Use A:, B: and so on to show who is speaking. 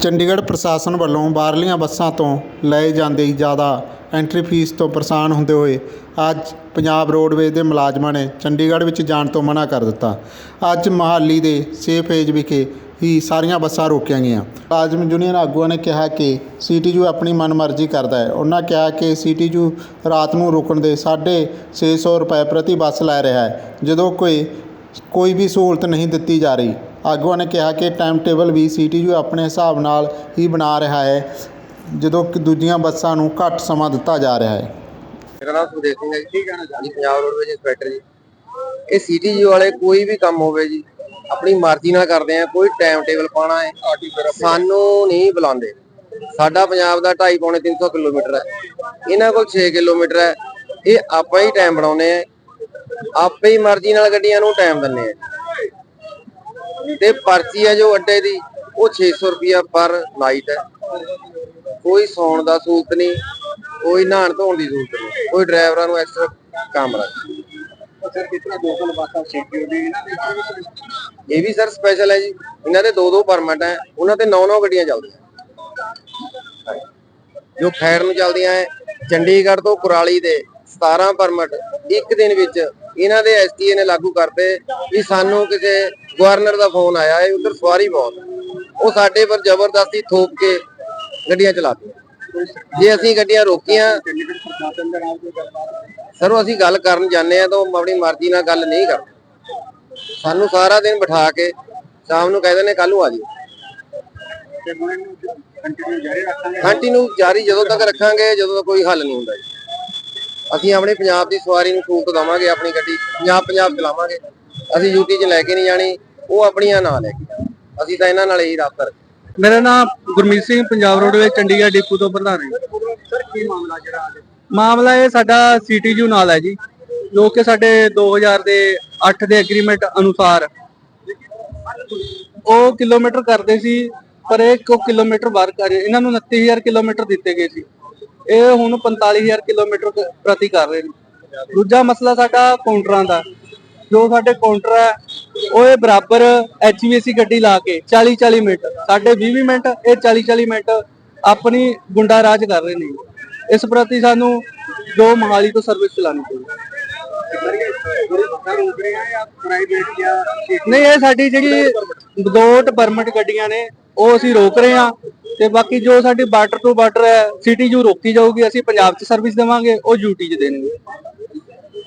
A: ਚੰਡੀਗੜ੍ਹ ਪ੍ਰਸ਼ਾਸਨ ਵੱਲੋਂ ਬਾਹਰਲੀਆਂ ਬੱਸਾਂ ਤੋਂ ਲਏ ਜਾਂਦੇ ਜ਼ਿਆਦਾ ਐਂਟਰੀ ਫੀਸ ਤੋਂ ਪਰੇਸ਼ਾਨ ਹੁੰਦੇ ਹੋਏ ਅੱਜ ਪੰਜਾਬ ਰੋਡਵੇਜ਼ ਦੇ ਮੁਲਾਜ਼ਮਾਂ ਨੇ ਚੰਡੀਗੜ੍ਹ ਵਿੱਚ ਜਾਣ ਤੋਂ ਮਨ੍ਹਾ ਕਰ ਦਿੱਤਾ। ਅੱਜ ਮਹਾਲੀ ਦੇ ਸੇ ਫੇਜ਼ ਵਿਖੇ ਹੀ ਸਾਰੀਆਂ ਬੱਸਾਂ ਰੋਕੀਆਂ ਗਈਆਂ। ਮੁਲਾਜ਼ਮ ਯੂਨੀਅਨ ਆਗੂਆਂ ਨੇ ਕਿਹਾ ਕਿ ਸੀਟੀਯੂ ਆਪਣੀ ਮਨਮਰਜ਼ੀ ਕਰਦਾ ਹੈ। ਉਹਨਾਂ ਕਿਹਾ ਕਿ ਸੀਟੀਯੂ ਰਾਤ ਨੂੰ ਰੁਕਣ ਦੇ ਸਾਢੇ ਛੇ ਸੌ ਰੁਪਏ ਪ੍ਰਤੀ ਬੱਸ ਲੈ ਰਿਹਾ ਹੈ, ਜਦੋਂ ਕੋਈ ਕੋਈ ਵੀ ਸਹੂਲਤ ਨਹੀਂ ਦਿੱਤੀ ਜਾ ਰਹੀ। ਆਗੂਆਂ ਨੇ ਕਿਹਾ ਕਿ ਟਾਈਮ ਟੇਬਲ ਵੀ ਸੀਟੀਯੂ ਆਪਣੇ ਹਿਸਾਬ ਨਾਲ ਹੀ ਬਣਾ ਰਿਹਾ ਹੈ, ਜਦੋਂ ਕਿ ਦੂਜੀਆਂ ਬੱਸਾਂ ਨੂੰ ਘੱਟ ਸਮਾਂ ਦਿੱਤਾ ਜਾ ਰਿਹਾ ਹੈ।
B: ਮੇਰਾ ਨਾਮ ਸੁਖਦੇਵ ਸਿੰਘ ਹੈ ਜੀ। ਪੰਜਾਬ ਰੋਡਵੇਜ਼ ਇੰਸਪੈਕਟਰ ਜੀ। ਇਹ ਸੀਟੀਜੀ ਵਾਲੇ ਕੋਈ ਵੀ ਕੰਮ ਹੋਵੇ ਜੀ, ਆਪਣੀ ਮਰਜ਼ੀ ਨਾਲ ਕਰਦੇ ਆ, ਕੋਈ ਟਾਈਮ ਟੇਬਲ ਪਾਣਾ ਹੈ, ਸਾਨੂੰ ਨਹੀਂ ਬੁਲਾਉਂਦੇ। ਸਾਡਾ ਪੰਜਾਬ ਦਾ 2.5 ਪੌਣੇ 300 ਕਿਲੋਮੀਟਰ ਹੈ। ਇਹਨਾਂ ਕੋਲ 6 ਕਿਲੋਮੀਟਰ ਹੈ। ਇਹ ਆਪਾਂ ਹੀ ਟਾਈਮ ਬਣਾਉਨੇ ਆ। ਆਪੇ ਹੀ ਮਰਜ਼ੀ ਨਾਲ ਗੱਡੀਆਂ ਨੂੰ ਟਾਈਮ ਦਿੰਨੇ ਆ। ਤੇ ਪਰਚੀ ਹੈ ਜੋ ਅੱਡੇ ਦੀ ਉਹ 600 ਰੁਪਿਆ ਪਰ ਨਾਈਟ ਹੈ। ਕੋਈ ਸੌਣ ਦਾ ਸਹੂਲਤ ਨਹੀਂ ਕੋਈ ਨਹਾਣ ਧੋਣ ਦੀ ਜ਼ਰੂਰਤ ਨਹੀਂ ਕੋਈ ਡਰਾਈਵਰਾਂ ਨੂੰ ਐਕਸਟਰਾ ਕੰਮ ਰੱਖ
C: ਸਰ ਕਿਤਨਾ ਲੋਕਲ ਬਾਤਾਂ
B: ਇਹ ਵੀ ਸਰ ਸਪੈਸ਼ਲ ਹੈ ਜੀ। ਇਹਨਾਂ ਦੇ ਦੋ ਦੋ ਪਰਮਿਟ ਹੈ ਉਹਨਾਂ ਤੇ 9-9 ਗੱਡੀਆਂ ਚੱਲਦੀਆਂ। ਜੋ ਖੈਰ ਨੂੰ ਚੱਲਦੀਆਂ ਹੈ ਚੰਡੀਗੜ੍ਹ ਤੋਂ ਕੁਰਾਲੀ ਦੇ 17 ਪਰਮਿਟ ਇੱਕ ਦਿਨ ਵਿੱਚ ਇਹਨਾਂ ਦੇ ਐਸਟੀਏ ਨੇ ਲਾਗੂ ਕਰਤੇ ਵੀ ਸਾਨੂੰ ਕਿਸੇ ਗਵਰਨਰ ਦਾ ਫੋਨ ਆਇਆ ਹੈ ਉਧਰ ਸਵਾਰੀ ਬਹੁਤ ਉਹ ਸਾਡੇ ਪਰ ਜ਼ਬਰਦਸਤੀ ਥੋਪ ਕੇ ਗੱਡੀਆਂ ਚਲਾਤੀਆਂ। ਜੇ ਅਸੀਂ ਗੱਡੀਆਂ ਰੋਕੀਆਂ
C: ਨਾਲ
B: ਸਰ ਅਸੀਂ ਗੱਲ ਕਰਨ ਜਾਂਦੇ ਆ ਤਾਂ ਉਹ ਆਪਣੀ ਮਰਜ਼ੀ ਨਾਲ ਗੱਲ ਨਹੀਂ ਕਰਦੇ। ਸਾਨੂੰ ਸਾਰਾ ਦਿਨ ਬਿਠਾ ਕੇ ਸ਼ਾਮ ਨੂੰ ਕਹਿੰਦੇ ਨੇ ਕੱਲ ਨੂੰ ਆ ਜੀ
C: ਕੰਟੀਨਿਊ ਜਾਰੀ
B: ਜਦੋਂ ਤੱਕ ਰੱਖਾਂਗੇ, ਜਦੋਂ ਤੱਕ ਕੋਈ ਹੱਲ ਨਹੀਂ ਹੁੰਦਾ ਜੀ। ਅਸੀਂ ਆਪਣੇ ਪੰਜਾਬ ਦੀ ਸਵਾਰੀ ਨੂੰ ਸਹੂਲਤ ਦੇਵਾਂਗੇ, ਆਪਣੀ ਗੱਡੀ ਪੰਜਾਬ ਪੰਜਾਬ ਚਲਾਵਾਂਗੇ। ਅਸੀਂ ਯੂਟੀ 'ਚ ਲੈ ਕੇ ਨਹੀਂ ਜਾਣੀ। ਉਹ ਆਪਣੀਆਂ ਨਾਲ ਲੈ ਕੇ ਜਾਣ। ਅਸੀਂ ਤਾਂ ਇਹਨਾਂ ਨਾਲ ਹੀ ਰਾਬਤਾ ਰੱਖਾਂਗੇ
D: ਮੇਰਾ ਨਾਮ ਗੁਰਮੀਤ ਸਿੰਘ ਪੰਜਾਬ ਰੋਡਵੇਜ਼ ਚੰਡੀਗੜ੍ਹ ਡਿਪੂ ਤੋਂ ਪ੍ਰਧਾਨ ਹੈ।
C: ਸਰ ਕੀ ਮਾਮਲਾ ਜਿਹੜਾ ਅੱਜ?
D: ਮਾਮਲਾ ਇਹ ਸਾਡਾ ਸੀਟੀਯੂ ਨਾਲ ਹੈ ਜੀ। ਜੋ ਕਿ ਸਾਡੇ 2000 ਦੇ 8 ਦੇ ਐਗਰੀਮੈਂਟ ਅਨੁਸਾਰ ਉਹ ਕਿਲੋਮੀਟਰ ਕਰਦੇ ਸੀ ਪਰ ਇਹ ਕੋ ਕਿਲੋਮੀਟਰ ਬਾਹਰ ਕਰ ਇਹਨਾਂ ਨੂੰ 29000 ਕਿਲੋਮੀਟਰ ਦਿੱਤੇ ਗਏ ਸੀ। ਇਹ ਹੁਣ 45000 ਕਿਲੋਮੀਟਰ ਪ੍ਰਤੀ ਕਰ ਰਹੇ ਨੇ। ਦੂਜਾ ਮਸਲਾ ਸਾਡਾ ਕਾਊਂਟਰਾਂ ਦਾ। ਜੋ ਸਾਡੇ ਕਾਊਂਟਰ ਹੈ, ਉਹ ਇਹ ਬਰਾਬਰ ਐਚਵੀਸੀ ਗੱਡੀ ਲਾ ਕੇ 40 40 ਮਿੰਟ, ਸਾਡੇ 20 20 ਮਿੰਟ, ਇਹ 40 40 ਮਿੰਟ ਆਪਣੀ ਗੁੰਡਾ ਰਾਜ ਕਰ ਰਹੇ ਨੇ। ਇਸ ਪ੍ਰਤੀ ਸਾਨੂੰ ਜੋ ਮਹਾਲੀ ਤੋਂ ਸਰਵਿਸ ਚਲਾਉਣੀ ਚਾਹੀਦੀ ਨਹੀਂ, ਇਹ ਸਾਡੀ ਜਿਹੜੀ ਵਿਦਆਊਟ ਪਰਮਿਟ ਗੱਡੀਆਂ ਨੇ, ਉਹ ਅਸੀਂ ਰੋਕ ਰਹੇ ਹਾਂ ਤੇ ਬਾਕੀ ਜੋ ਸਾਡੀ ਬਾਰਡਰ ਟੂ ਬਾਰਡਰ ਹੈ ਸਿਟੀ ਜੂ ਰੋਕੀ ਜਾਊਗੀ, ਅਸੀਂ ਪੰਜਾਬ 'ਚ ਸਰਵਿਸ ਦੇਵਾਂਗੇ, ਉਹ ਯੂਟੀ 'ਚ ਦੇਣਗੇ।